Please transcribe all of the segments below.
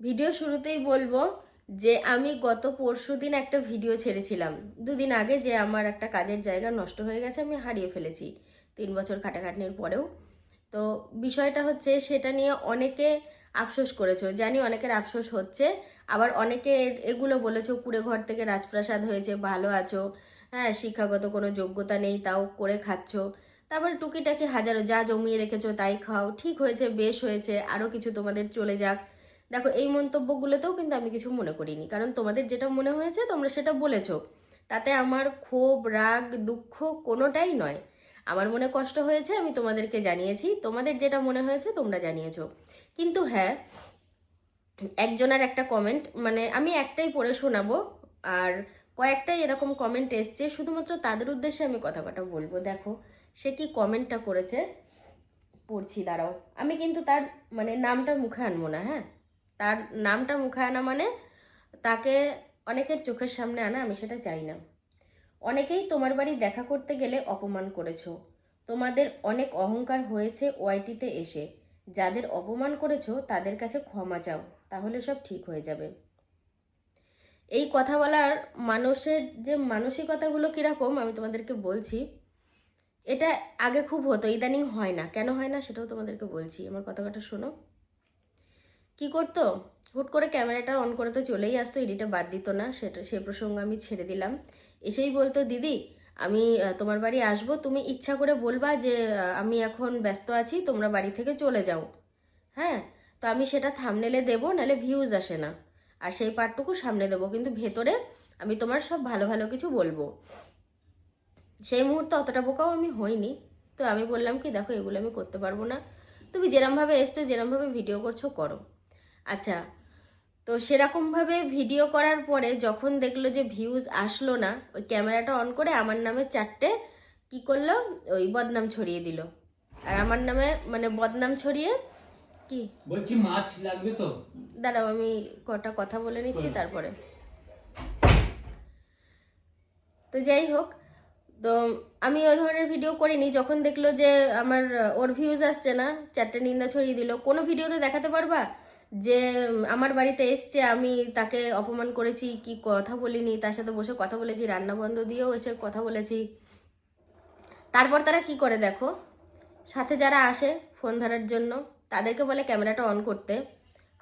Video শুরুতেই বলব যে আমি গত পরশু দিন একটা ভিডিও ছেড়েছিলাম। দুদিন আগে যে আমার একটা কাজের জায়গা নষ্ট হয়ে গেছে, আমি হারিয়ে ফেলেছি তিন বছর খাটাখাটনির পরেও। তো বিষয়টা হচ্ছে সেটা নিয়ে অনেকে আফসোস করেছ, জানি অনেকের আফসোস হচ্ছে, আবার অনেকে এগুলো বলেছ কুড়ে ঘর থেকে রাজপ্রাসাদ হয়েছে, ভালো আছো হ্যাঁ শিক্ষাগত কোনো যোগ্যতা নেই, তাও করে খাচ্ছো। তারপর টুকিটাকি হাজারো, যা জমিয়ে রেখেছো তাই খাও, ঠিক হয়েছে, বেশ হয়েছে আরও কিছু তোমাদের চলে যাক। দেখো, এই মন্তব্যগুলোতেও কিন্তু আমি কিছু মনে করিনি। কারণ তোমাদের যেটা মনে হয়েছে, তোমরা সেটা বলেছ। তাতে আমার ক্ষোভ, রাগ, দুঃখ কোনোটাই নয়। আমার মনে কষ্ট হয়েছে, আমি তোমাদেরকে জানিয়েছি। তোমাদের যেটা মনে হয়েছে, তোমরা জানিয়েছো। কিন্তু হ্যাঁ একজনের একটা কমেন্ট মানে আমি একটাই পড়ে শোনাবো, আর কয়েকটাই এরকম কমেন্ট এসছে। শুধুমাত্র তাদের উদ্দেশ্যে আমি কথা কথা বলব। দেখো, সে কি কমেন্টটা করেছে? পড়ছি, দাঁড়াও। আমি কিন্তু তার মানে নামটা মুখে আনব না হ্যাঁ? তার নামটা মুখে আনা মানে তাকে অনেকের চোখের সামনে আনা, আমি সেটা চাই না। অনেকেই তোমার বাড়ি দেখা করতে গেলে অপমান করেছ। তোমাদের অনেক অহংকার হয়েছে ওয়াইটিতে এসে। যাদের অপমান করেছ, তাদের কাছে ক্ষমা চাও, তাহলে সব ঠিক হয়ে যাবে। এই কথা বলার মানুষের যে মানসিকতাগুলো কীরকম, আমি তোমাদেরকে বলছি, এটা আগে খুব হতো, ইদানিং হয় না। কেন হয় না, সেটাও তোমাদেরকে বলছি। আমার কথা কথা শোনো। কি করতো? হুট করে ক্যামেরাটা অন করে তো চলেই আসতো এডিটে বাদ দিত না, সেটা সে প্রসঙ্গ আমি ছেড়ে দিলাম। এসেই বলতো, দিদি, আমি তোমার বাড়ি আসব, তুমি ইচ্ছা করে বলবা যে আমি এখন ব্যস্ত আছি, তোমরা বাড়ি থেকে চলে যাও। হ্যাঁ তো আমি সেটা থামনেলে দেবো, নাহলে ভিউজ আসে না। আর সেই পার্টটুকু সামনে দেবো, কিন্তু ভেতরে আমি তোমার সব ভালো ভালো কিছু বলব। সেই মুহূর্তে অতটা বোকাও আমি হইনি। তো আমি বললাম কি, দেখো, এগুলো আমি করতে পারব না। তুমি যেরমভাবে এসছো, যেরমভাবে ভিডিও করছ, করো। আচ্ছা তো সেরকমভাবে ভিডিও করার পরে যখন দেখল যে ভিউজ আসলো না ওই ক্যামেরাটা অন করে আমার নামে চারটে কি করল? ওই বদনাম ছড়িয়ে দিল। আর আমার নামে মানে বদনাম ছড়িয়ে কি? বলছি মাছ লাগবে তো? দাঁড়াও আমি কটা কথা বলে নিচ্ছি তারপরে। তো যাই হোক তো আমি ওই ধরনের ভিডিও করিনি। যখন দেখল যে আমার ওর ভিউজ আসছে না চারটে নিন্দা ছড়িয়ে দিল কোনো ভিডিওতে দেখাতে পারবা? যে আমার বাড়িতে এসছে, আমি তাকে অপমান করেছি, কি কথা বলিনি, তার সাথে বসে কথা বলেছি, রান্না বন্ধ দিয়েও এসে কথা বলেছি। তারপর তারা কি করে দেখো? সাথে যারা আসে ফোন ধরার জন্য, তাদেরকে বলে ক্যামেরাটা অন করতে।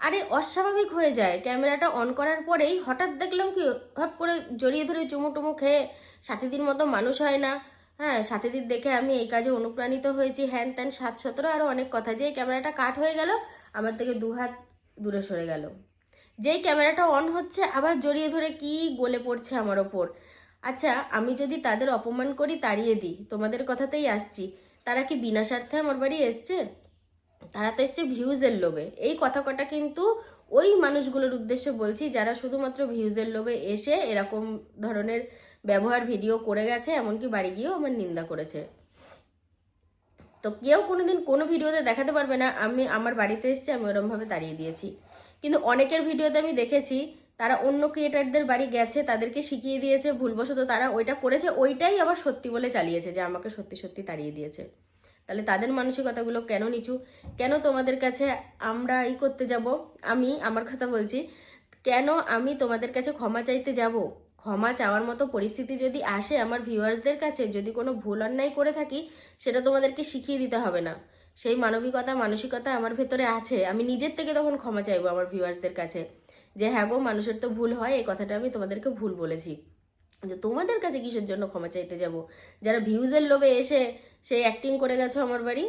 আরে, অস্বাভাবিক হয়ে যায়, ক্যামেরাটা অন করার পরেই হঠাৎ দেখলাম কি, হপ করে জড়িয়ে ধরে চুমু টুমু খেয়ে সাথীদির মতো মানুষ হয় না। হ্যাঁ সাথীদির দেখে আমি এই কাজে অনুপ্রাণিত হয়েছি। হ্যান ত্যান সাত সতেরো আরও অনেক কথা। যে ক্যামেরাটা কাট হয়ে গেল, আমার থেকে দু হাত দূরে সরে গেল। যেই ক্যামেরাটা অন হচ্ছে, আবার জড়িয়ে ধরে কি গলে পড়ছে আমার ওপর। আচ্ছা আমি যদি তাদের অপমান করি, তাড়িয়ে দিই। তোমাদের কথাতেই আসছি। তারা কি বিনা স্বার্থে আমার বাড়ি এসছে? তারা তো এসছে ভিউজের লোভে। এই কথা কটা কিন্তু ওই মানুষগুলোর উদ্দেশ্যে বলছি, যারা শুধুমাত্র ভিউজের লোভে এসে এরকম ধরনের ব্যবহার, ভিডিও করে গেছে, এমনকি বাড়ি গিয়েও আমার নিন্দা করেছে। তো কেউ কোনোদিন কোনো ভিডিওতে দেখাতে পারবে না, আমি আমার বাড়িতে এসেছি, আমি ওরমভাবে দাঁড়িয়ে দিয়েছি। কিন্তু অনেকের ভিডিওতে আমি দেখেছি, তারা অন্য ক্রিয়েটারদের বাড়ি গেছে, তাদেরকে শিখিয়ে দিয়েছে, ভুলবশত তারা ওইটা করেছে, ওইটাই আবার সত্যি বলে চালিয়েছে যে আমাকে সত্যি সত্যি তাড়িয়ে দিয়েছে। তাহলে তাদের মানসিকতাগুলো কেন নিচু? কেন তোমাদের কাছে আমরা এই করতে যাব? আমি, আমার কথা বলছি, কেন আমি তোমাদের কাছে ক্ষমা চাইতে যাব? ক্ষমা চাওয়ার মতো পরিস্থিতি যদি আসে আমার ভিউয়ার্সদের কাছে, যদি কোনো ভুল অন্যায় করে থাকি, সেটা তোমাদেরকে শিখিয়ে দিতে হবে না। সেই মানবিকতা, মানসিকতা আমার ভেতরে আছে। আমি নিজের থেকে তখন ক্ষমা চাইব আমার ভিউয়ার্সদের কাছে। যে হ্যাঁ গো, মানুষের তো ভুল হয়, এই কথাটা আমি তোমাদেরকে ভুল বলেছি। যে তোমাদের কাছে কিসের জন্য ক্ষমা চাইতে যাব? যারা ভিউজের লোভে এসে সেই অ্যাক্টিং করে গেছো আমার বাড়ি,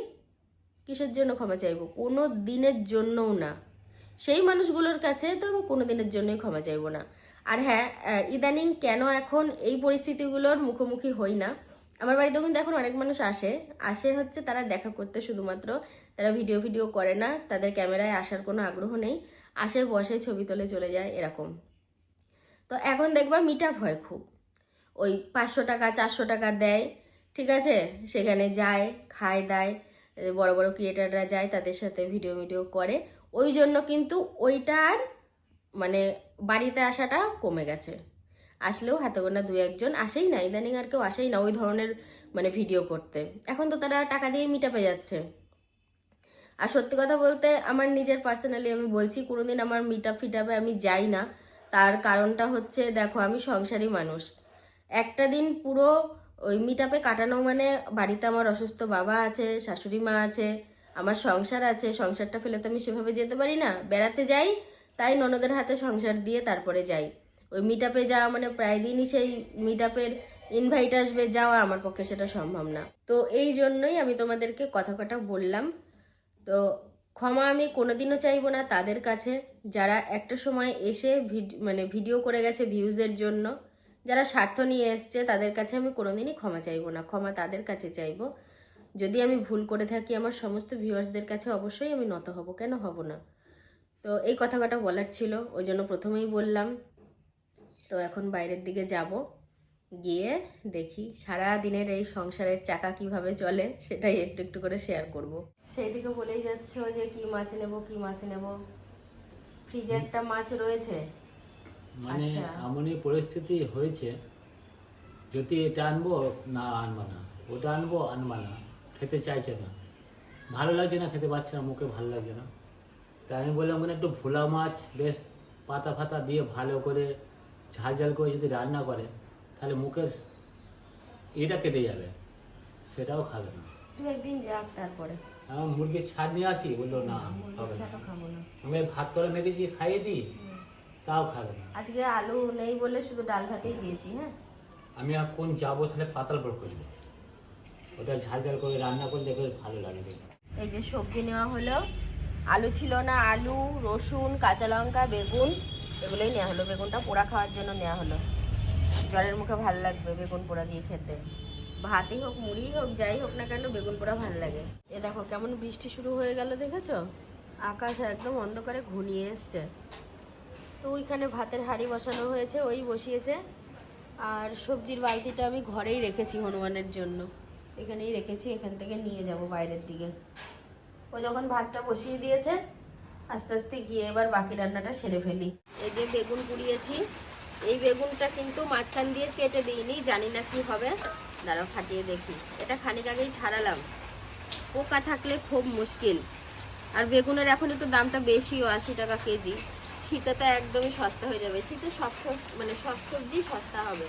কিসের জন্য ক্ষমা চাইব? কোনো দিনের জন্যও না। সেই মানুষগুলোর কাছে তো আমি কোনো দিনের জন্যই ক্ষমা চাইব না। আর হ্যাঁ ইদানিং কেন এখন এই পরিস্থিতিগুলোর মুখোমুখি হই না? আমার বাড়িতেও কিন্তু এখন অনেক মানুষ আসে। আসে হচ্ছে তারা দেখা করতে শুধুমাত্র। তারা ভিডিও ভিডিও করে না, তাদের ক্যামেরায় আসার কোনো আগ্রহ নেই। আসে, বসে, ছবি তোলে, চলে যায়, এরকম। তো এখন দেখবা মিট আপ হয় খুব। ওই পাঁচশো টাকা, চারশো টাকা দেয়, ঠিক আছে? সেখানে যায়, খায়, দায়। বড় বড় ক্রিয়েটাররা যায়, তাদের সাথে ভিডিও ভিডিও করে। ওই জন্য কিন্তু ওইটা আর মানে বাড়িতে আসাটা কমে গেছে। আসলেও হাতে গোনা দু একজন আসেই না, ইদানিং আর কেউ আসেই না ওই ধরনের মানে ভিডিও করতে। এখন তো তারা টাকা দিয়ে মিটাপে যাচ্ছে। আর সত্যি কথা বলতে আমার নিজের পার্সোনালি আমি বলছি, কোনোদিন আমার মিট আপ ফিট আপে আমি যাই না। তার কারণটা হচ্ছে, দেখো আমি সংসারী মানুষ। একটা দিন পুরো ওই মিট আপে কাটানো মানে বাড়িতে আমার অসুস্থ বাবা আছে, শাশুড়ি মা আছে, আমার সংসার আছে, সংসারটা ফেলে তো আমি সেভাবে যেতে পারি না। বেড়াতে যাই তাই ননদের হাতে সংসার দিয়ে তারপরে যাই। ওই মিট আপে যাওয়া মানে প্রায় দিনই সেই মিট আপের ইনভাইট আসবে, যাওয়া আমার পক্ষে সেটা সম্ভব না। তো এই জন্যই আমি তোমাদেরকে কথা কথা বললাম। তো ক্ষমা আমি কোনোদিনও চাইব না তাদের কাছে। যারা একটা সময় এসে মানে ভিডিও করে গেছে ভিউজের জন্য, যারা স্বার্থ নিয়ে এসছে, তাদের কাছে আমি কোনোদিনই ক্ষমা চাইব না। ক্ষমা তাদের কাছে চাইব। যদি আমি ভুল করে থাকি, আমার সমস্ত ভিউয়ার্সদের কাছে অবশ্যই আমি নত হব। কেন হব না? তো এই কথা কটা বলার ছিল ওই জন্য প্রথমেই বললাম। তো এখন বাইরের দিকে যাব গিয়ে দেখি সারা দিনের এই সংসারের চাকা কীভাবে চলে সেটাই একটু একটু করে শেয়ার করব। সেই দিকে বলেই যাচ্ছ যে কি মাছ নেব কি মাছ নেব। ফ্রিজে একটা মাছ রয়েছে। মানে আচ্ছা। এমনই পরিস্থিতি হয়েছে যদি এটা আনব না আনব না। ওটা আনব আনব না। খেতে চাইছে না। ভালো লাগছে না খেতে পারছে না মুখে ভালো লাগছে না। তাই আমি বললাম মানে একটু ভোলা মাছ বেশ পাতা ফাতা দিয়ে ভালো করে ঝাল ঝাল করে যদি রান্না করে তাহলে মুখের এটা কেটে যাবে সেটাও খাবে না। একদিন যাক তারপরে। আমার মুরগির ছাড় নিয়ে আসি? বলল না খাব আমি ভাত করে মেখেছি খাইয়ে দিই তাও খাবে না। আজকে আলু নেই বলে শুধু ডাল ভাতেই দিয়েছি হ্যাঁ? আমি এখন যাব তাহলে পাতাল পর করব ওটা ঝাল ঝাল করে রান্না করলে বেশ ভালো লাগে এই যে সবজি নেওয়া হলো আলু ছিল না, আলু, রসুন, কাঁচা লঙ্কা, বেগুন, এগুলোই নেওয়া হলো। বেগুনটা পোড়া খাওয়ার জন্য নেওয়া হলো। জ্বরের মুখে ভালো লাগবে বেগুন পোড়া দিয়ে খেতে। ভাতই হোক মুড়ি হোক, যাই হোক না কেন বেগুন পোড়া ভালো লাগে। এ দেখো, কেমন বৃষ্টি শুরু হয়ে গেল দেখেছ? আকাশ একদম অন্ধকারে ঘনিয়ে এসছে। তো ওইখানে ভাতের হাঁড়ি বসানো হয়েছে, ওই বসিয়েছে। আর সবজির বালতিটা আমি ঘরেই রেখেছি হনুমানের জন্য। এখানেই রেখেছি, এখান থেকে নিয়ে যাব বাইরের দিকে। ও যখন ভাতটা বসিয়ে দিয়েছে, আস্তে আস্তে গিয়ে এবার বাকি রান্নাটা সেরে ফেলি। এই যে বেগুন পুড়িয়েছি এই বেগুনটা কিন্তু মাঝখান দিয়ে কেটে দিইনি, জানি না কি হবে। দাঁড়াও, ফাটিয়ে দেখি। এটা খানিক আগেই ছাড়ালাম। পোকা থাকলে খুব মুশকিল। আর বেগুনের এখন একটু দামটা বেশিও, আশি টাকা কেজি। শীতে তো একদমই সস্তা হয়ে যাবে। শীতে সব মানে সব সবজি সস্তা হবে।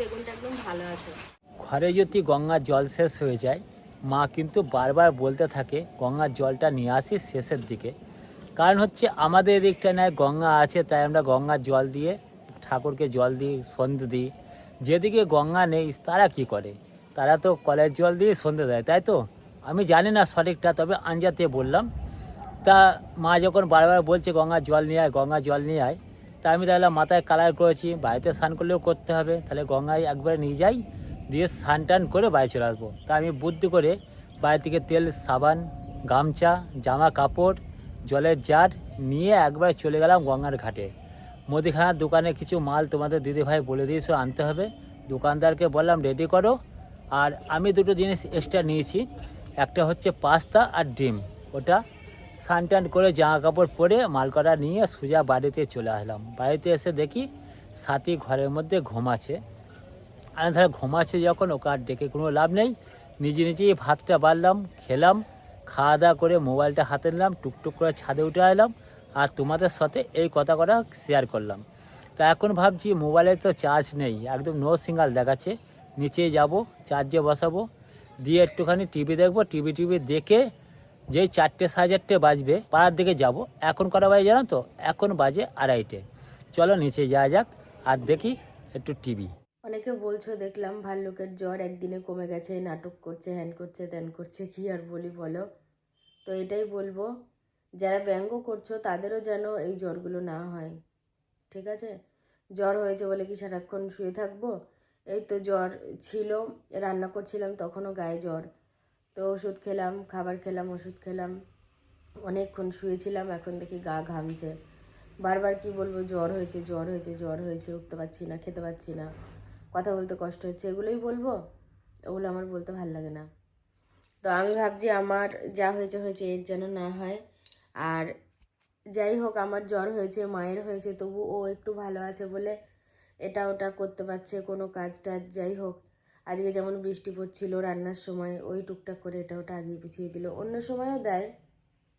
বেগুনটা একদম ভালো আছে। ঘরে যদি গঙ্গার জল শেষ হয়ে যায় মা কিন্তু বারবার বলতে থাকে, গঙ্গার জলটা নিয়ে আসি শেষের দিকে। কারণ হচ্ছে আমাদের এদিকটা নয় গঙ্গা আছে, তাই আমরা গঙ্গার জল দিয়ে, ঠাকুরকে জল দিই সন্ধে দিই। যেদিকে গঙ্গা নেই, তারা কি করে? তারা তো কলের জল দিয়ে সন্ধে দেয়, তাই তো? আমি জানি না সঠিকটা, তবে আঞ্জাতে বললাম। তা মা যখন বারবার বলছে, গঙ্গার জল নিয়ে আয়, গঙ্গার জল নিয়ে আয়, তা আমি তাহলে মাথায় কালার করেছি, বাড়িতে স্নান করলেও করতে হবে, তাহলে গঙ্গায় একবারে নিয়ে যাই। দিয়ে স্নান টান করে বাড়ি চলে আসব। তা আমি বুদ্ধি করে বাড়ি থেকে তেল, সাবান, গামছা, জামা কাপড়, জলের জার নিয়ে একবার চলে গেলাম গঙ্গার ঘাটে। মুদিখানার দোকানে কিছু মাল তোমাদের দিদিভাই বলে দিয়েছ, আনতে হবে। দোকানদারকে বললাম রেডি করো। আর আমি দুটো জিনিস এক্সট্রা নিয়েছি। একটা হচ্ছে পাস্তা আর ডিম। ওটা স্নান টান করে জামা কাপড় পরে মাল করা নিয়ে সোজা বাড়িতে চলে আসলাম। বাড়িতে এসে দেখি সাথী ঘরের মধ্যে ঘুমাচ্ছে আমি ধর ঘুমাচ্ছে যখন, ওকে আর ডেকে কোনো লাভ নেই। নিজে নিজেই ভাতটা বাড়লাম, খেলাম, খাওয়া দাওয়া করে মোবাইলটা হাতে নিলাম, টুকটুক করে ছাদে উঠে এলাম আর তোমাদের সাথে এই কথা কটা শেয়ার করলাম। তা এখন ভাবছি মোবাইলে তো চার্জ নেই, একদম নো সিঙ্গাল দেখাচ্ছে। নিচে যাব চার্জে বসাবো, দিয়ে একটুখানি টিভি দেখব টিভি টিভি দেখে যেই চারটে সাড়ে চারটে বাজবে, পাড়ার দিকে যাব। এখন কটা বাজে জানো তো? এখন বাজে আড়াইটে। চলো নিচে যাওয়া যাক, আর দেখি একটু টিভি অনেকে বলছো, দেখলাম ভাল্লুকের জ্বর একদিনে কমে গেছে, নাটক করছে, হ্যান করছে, ত্যান করছে, কি আর বলি বলো? তো এটাই বলব, যারা ব্যঙ্গ করছ, তাদেরও যেন এই জ্বরগুলো না হয়, ঠিক আছে? জ্বর হয়েছে বলে কি সারাক্ষণ শুয়ে থাকব? এই তো জ্বর ছিল, রান্না করছিলাম, তখনও গায়ে জ্বর। তো ওষুধ খেলাম, খাবার খেলাম, ওষুধ খেলাম, অনেকক্ষণ শুয়েছিলাম, এখন দেখি গা ঘামছে। বারবার কি বলব, জ্বর হয়েছে জ্বর হয়েছে জ্বর হয়েছে, উঠতে পারছি না, খেতে পারছি না। কথা বলতে কষ্ট হচ্ছে, এগুলোই বলব। ওগুলো আমার বলতে ভালো লাগে না। তো আমি ভাবছি আমার যা হয়েছে হয়েছে, এর যেন না হয়। আর যাই হোক, আমার জ্বর হয়েছে, মায়ের হয়েছে, তবু ও একটু ভালো আছে বলে এটা ওটা করতে পারছে, কোনো কাজ টাজ যাই হোক। আজকে যেমন বৃষ্টি পড়ছিল রান্নার সময়, ওই টুকটাক করে এটা ওটা আগিয়ে পিছিয়ে দিল। অন্য সময়ও দেয়,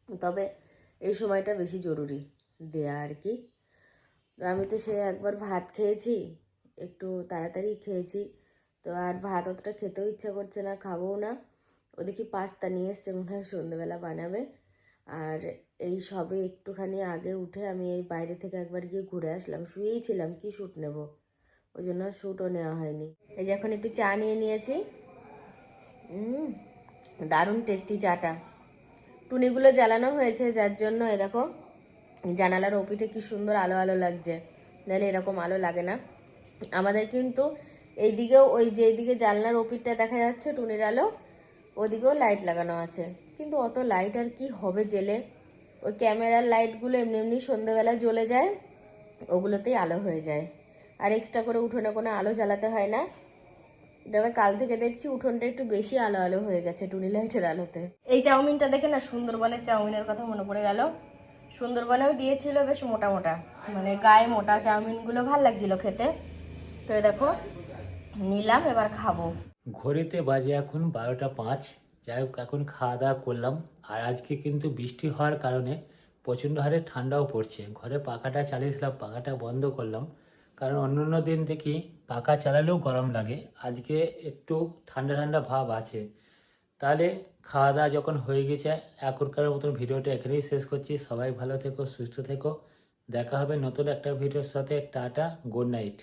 তবে এই সময়টা বেশি জরুরি দেয়া আর কি। আমি তো সে একবার ভাত খেয়েছি একটু তাড়াতাড়ি খেয়েছি। তো আর ভাত অতটা খেতেও ইচ্ছা করছে না, খাবোও না। ওদিকে পাস্তা নিয়ে এসছে, মনে হয় সন্ধ্যেবেলা বানাবে। আর এই সবে একটুখানি আগে উঠে আমি এই বাইরে থেকে একবার গিয়ে ঘুরে আসলাম। শুয়েই ছিলাম, কি শ্যুট নেব? ওই জন্য শ্যুটও নেওয়া হয়নি। এই যে এখন একটু চা নিয়ে নিয়েছি। দারুণ টেস্টি চাটা। টুনিগুলো জ্বালানো হয়েছে, যার জন্য এ দেখো, জানালার ওপিটে কি সুন্দর আলো আলো লাগছে। নাহলে এরকম আলো লাগে না। আমাদের কিন্তু এইদিকেও ওই যে দিকে জানলার ওপিটটা দেখা যাচ্ছে, টুনির আলো, ওদিকেও লাইট লাগানো আছে। কিন্তু অত লাইট আর কি হবে জেলে? ওই ক্যামেরার লাইটগুলো এমনি এমনি সন্ধ্যেবেলা জ্বলে যায়, ওগুলোতেই আলো হয়ে যায়। আর এক্সট্রা করে উঠোনে কোনো আলো জ্বালাতে হয় না। তবে কাল থেকে দেখছি উঠোনটা একটু বেশি আলো আলো হয়ে গেছে টুনি লাইটের আলোতে। এই চাউমিনটা দেখে না সুন্দরবনের চাউমিনের কথা মনে পড়ে গেল। সুন্দরবনেও দিয়েছিল বেশ মোটা মোটা মানে গায়ে মোটা চাউমিনগুলো ভালো লাগছিল খেতে। তো দেখো, নিলাম, এবার খাব। ঘড়িতে বাজে এখন বারোটা পাঁচ। যাই হোক, এখন খাওয়া দাওয়া করলাম। আর আজকে কিন্তু বৃষ্টি হওয়ার কারণে প্রচণ্ড হারে ঠান্ডাও পড়ছে। ঘরে পাখাটা চালিয়েছিলাম, পাখাটা বন্ধ করলাম। কারণ অন্য অন্য দিন দেখি পাখা চালালেও গরম লাগে। আজকে একটু ঠান্ডা ঠান্ডা ভাব আছে। তাহলে খাওয়া দাওয়া যখন হয়ে গেছে, এখনকার মতন ভিডিওটা এখানেই শেষ করছি। সবাই ভালো থেকো, সুস্থ থেকো। দেখা হবে নতুন একটা ভিডিওর সাথে। Tata, good night.